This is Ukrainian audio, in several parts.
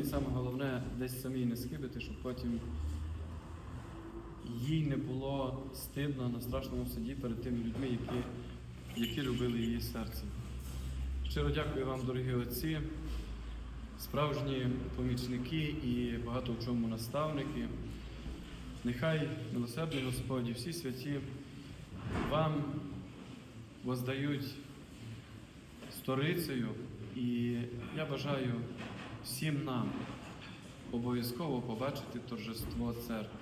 І саме головне десь самій не схибити, щоб потім їй не було стидно на страшному суді перед тими людьми, які, які любили її серце. Щиро дякую вам, дорогі отці, справжні помічники і багато в чому наставники. Нехай милосердний Господь і всі святі вам воздають сторицею, і я бажаю всім нам обов'язково побачити торжество церкви.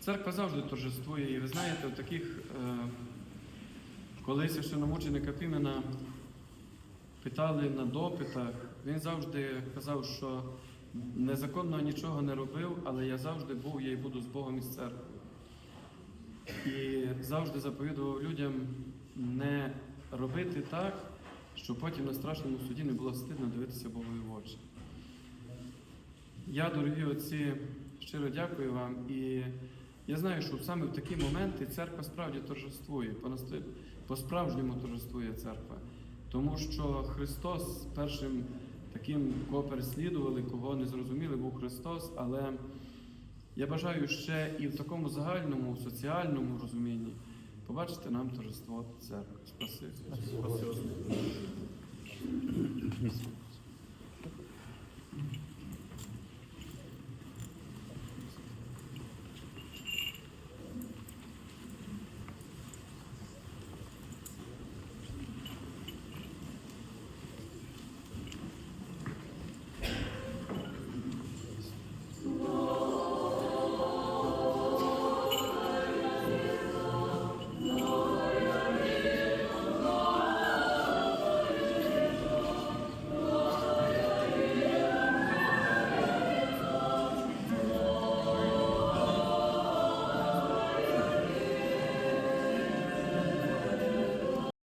Церква завжди торжествує, і ви знаєте, в таких, е, коли священомученика Пімена питали на допитах, він завжди казав, що незаконно нічого не робив, але я завжди був, я і буду з Богом і з церквою. І завжди заповідував людям не робити так, щоб потім на страшному суді не було стидно дивитися Богові в очі. Я, дорогі отці, щиро дякую вам. І я знаю, що саме в такі моменти церква справді торжествує, по-справжньому торжествує церква. Тому що Христос першим таким, кого переслідували, кого не зрозуміли, був Христос, але я бажаю ще і в такому загальному, соціальному розумінні побачити нам торжество церкви. Спасибі. 嗯